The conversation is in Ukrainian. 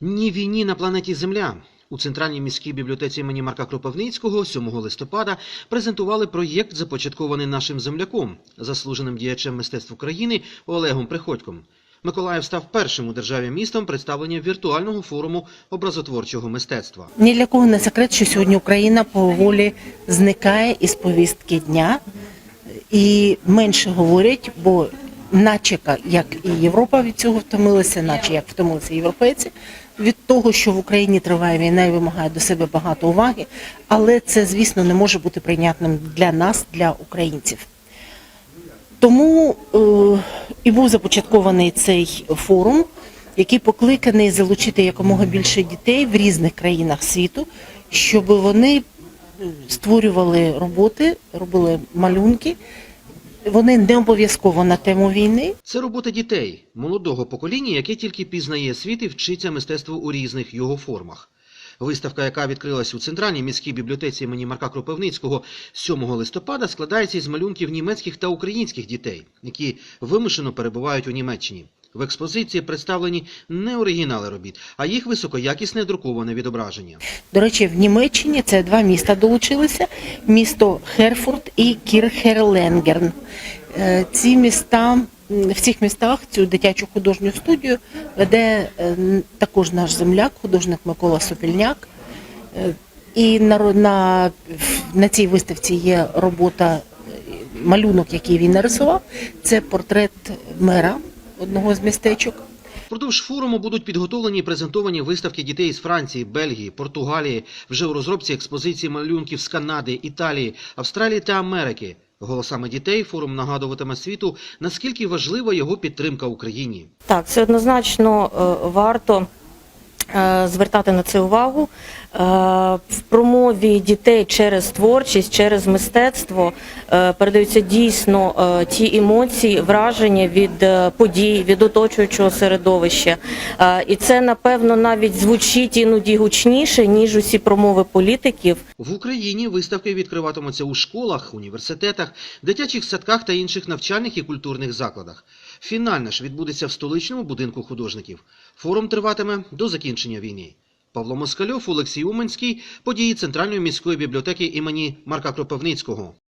Ні війні на планеті Земля. У центральній міській бібліотеці імені Марка Кропивницького 7 листопада презентували проєкт, започаткований нашим земляком, заслуженим діячем мистецтв України Олегом Приходьком. Миколаїв став першим у державі містом представленням віртуального форуму образотворчого мистецтва. Ні для кого не секрет, що сьогодні Україна поволі зникає із повістки дня і менше говорять, бо наче як і Європа від цього втомилася, наче як втомилися європейці від того, що в Україні триває війна і вимагає до себе багато уваги, але це, звісно, не може бути прийнятним для нас, для українців. Тому е, і був започаткований цей форум, який покликаний залучити якомога більше дітей в різних країнах світу, щоб вони е, створювали роботи, робили малюнки. Вони не обов'язково на тему війни, Це робота дітей, молодого покоління, яке тільки пізнає світ і вчиться мистецтву у різних його формах. Виставка, яка відкрилась у центральній міській бібліотеці імені Марка Кропивницького 7 листопада, складається із малюнків німецьких та українських дітей, які вимушено перебувають у Німеччині. В експозиції представлені не оригінали робіт, а їх високоякісне друковане відображення. До речі, в Німеччині це два міста долучилися: місто Херфурт і Кірхерленгерн. Е, Ці міста в цих містах цю дитячу художню студію веде е, також наш земляк, художник Микола Сопільняк. Е, І на, на, на цій виставці є робота, малюнок, який він нарисував. Це портрет мера одного з містечок. Продовж форуму будуть підготовлені і презентовані виставки дітей з Франції, Бельгії, Португалії, вже у розробці експозиції малюнків з Канади, Італії, Австралії та Америки. Голосами дітей форум нагадуватиме світу, наскільки важлива його підтримка Україні. Так, це однозначно е, варто звертати на це увагу. Е, В промові дітей через творчість, через мистецтво е, передаються дійсно е, ті емоції, враження від е, подій, від оточуючого середовища. Е, І це, напевно, навіть звучить іноді гучніше, ніж усі промови політиків. В Україні виставки відкриватимуться у школах, університетах, дитячих садках та інших навчальних і культурних закладах. Фінальне ж відбудеться в столичному будинку художників. Форум триватиме до закінчення війни. Павло Москальов, Олексій Уменський, події Центральної міської бібліотеки імені Марка Кропивницького.